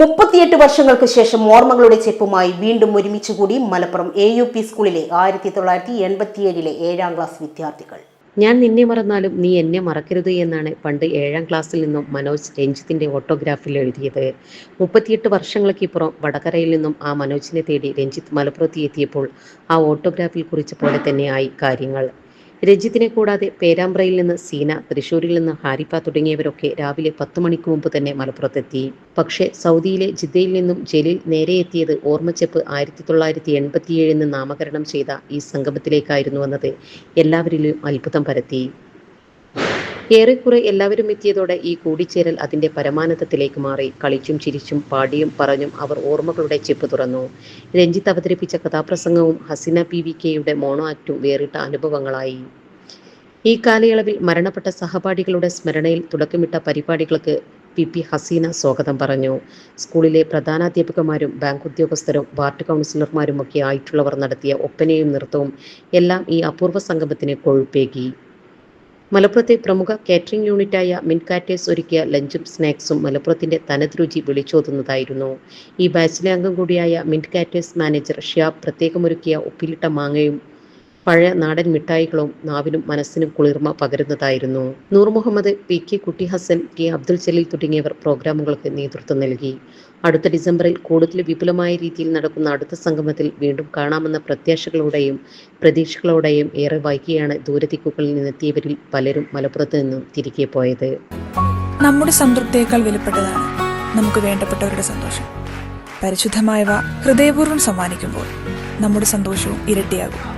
മുപ്പത്തിയെട്ട് വർഷങ്ങൾക്ക് ശേഷം ഓർമ്മകളുടെ ചെപ്പുമായി വീണ്ടും ഒരുമിച്ചുകൂടി മലപ്പുറം എ യു പി സ്കൂളിലെ ആയിരത്തി തൊള്ളായിരത്തി എൺപത്തിയേഴിലെ ഏഴാം ക്ലാസ് വിദ്യാർത്ഥികൾ. ഞാൻ നിന്നെ മറന്നാലും നീ എന്നെ മറക്കരുത് എന്നാണ് പണ്ട് ഏഴാം ക്ലാസ്സിൽ നിന്നും മനോജ് രഞ്ജിത്തിന്റെ ഓട്ടോഗ്രാഫിൽ എഴുതിയത്. മുപ്പത്തിയെട്ട് വർഷങ്ങൾക്കിപ്പുറം വടകരയിൽ നിന്നും ആ മനോജിനെ തേടി രഞ്ജിത്ത് മലപ്പുറത്ത് എത്തിയപ്പോൾ ആ ഓട്ടോഗ്രാഫിൽ കുറിച്ച പോലെ തന്നെയായി കാര്യങ്ങൾ. രഞ്ജിത്തിനെ കൂടാതെ പേരാമ്പ്രയിൽ നിന്ന് സീന തൃശൂരിൽ നിന്ന് ഹാരിപ്പ തുടങ്ങിയവരൊക്കെ രാവിലെ പത്ത് മണിക്ക് മുമ്പ് തന്നെ മലപ്പുറത്തെത്തി. പക്ഷേ സൗദിയിലെ ജിദ്ദയിൽ നിന്നും ജലീൽ നേരെ എത്തിയത് ഓർമ്മച്ചെപ്പ് ആയിരത്തി തൊള്ളായിരത്തി എൺപത്തിയേഴിന് നാമകരണം ചെയ്ത ഈ സംഗമത്തിലേക്കായിരുന്നു എന്നത് എല്ലാവരിലും അത്ഭുതം പരത്തി. ഏറെക്കുറെ എല്ലാവരും എത്തിയതോടെ ഈ കൂടിച്ചേരൽ അതിന്റെ പരമാനന്ദത്തിലേക്ക് മാറി. കളിച്ചും ചിരിച്ചും പാടിയും പറഞ്ഞും അവർ ഓർമ്മകളുടെ ചെപ്പ് തുറന്നു. രഞ്ജിത്ത് അവതരിപ്പിച്ച കഥാപ്രസംഗവും ഹസീന പി വി കെയുടെ മോണോ ആക്റ്റും വേറിട്ട അനുഭവങ്ങളായി. ഈ കാലയളവിൽ മരണപ്പെട്ട സഹപാഠികളുടെ സ്മരണയിൽ തുടക്കമിട്ട പരിപാടികൾക്ക് പി പി ഹസീന സ്വാഗതം പറഞ്ഞു. സ്കൂളിലെ പ്രധാനാധ്യാപകമാരും ബാങ്ക് ഉദ്യോഗസ്ഥരും വാർഡ് കൗൺസിലർമാരും ഒക്കെ ആയിട്ടുള്ളവർ നടത്തിയ ഒപ്പനയും നൃത്തവും എല്ലാം ഈ അപൂർവ സംഗമത്തിന് കൊഴുപ്പേകി. മലപ്പുറത്തെ പ്രമുഖ കാറ്ററിംഗ് യൂണിറ്റായ മിൻകാറ്റേഴ്സ് ഒരുക്കിയ ലഞ്ചും സ്നാക്സും മലപ്പുറത്തിന്റെ തനത് രുചി വിളിച്ചോതുന്നതായിരുന്നു. ഈ ബാച്ചിലെ അംഗം കൂടിയായ മിൻകാറ്റേഴ്സ് കാറ്റേഴ്സ് മാനേജർ ഷിയാബ് പ്രത്യേകമൊരുക്കിയ ഉപ്പിലിട്ട മാങ്ങയും പഴയ നാടൻ മിഠായികളും നാവിനും മനസ്സിനും കുളിർമ പകരുന്നതായിരുന്നു. Noor Muhammad P K Kutty Hasan T Abdul Jaleel തുടങ്ങിയവർ പ്രോഗ്രാമുകൾക്ക് നേതൃത്വം നൽകി. അടുത്ത ഡിസംബറിൽ കൂടുതൽ വിപുലമായ രീതിയിൽ നടക്കുന്ന അടുത്ത സംഗമത്തിൽ വീണ്ടും കാണാമെന്ന പ്രത്യാശകളോടെയും പ്രതീക്ഷകളോടെയും ഏറെ വൈകിയാണ് ദൂരദിക്കുകളിൽ നിന്നെത്തിയവരിൽ പലരും മലപ്പുറത്ത് നിന്നും തിരികെ പോയത്. നമ്മുടെ സംതൃപ്തിയേക്കാൾ വിലപ്പെട്ടതാണ് നമുക്ക് വേണ്ടപ്പെട്ടവരുടെ സന്തോഷം. പരിശുദ്ധമായവ ഹൃദയപൂർവം സമ്മാനിക്കുമ്പോൾ നമ്മുടെ സന്തോഷവും ഇരട്ടിയാകും.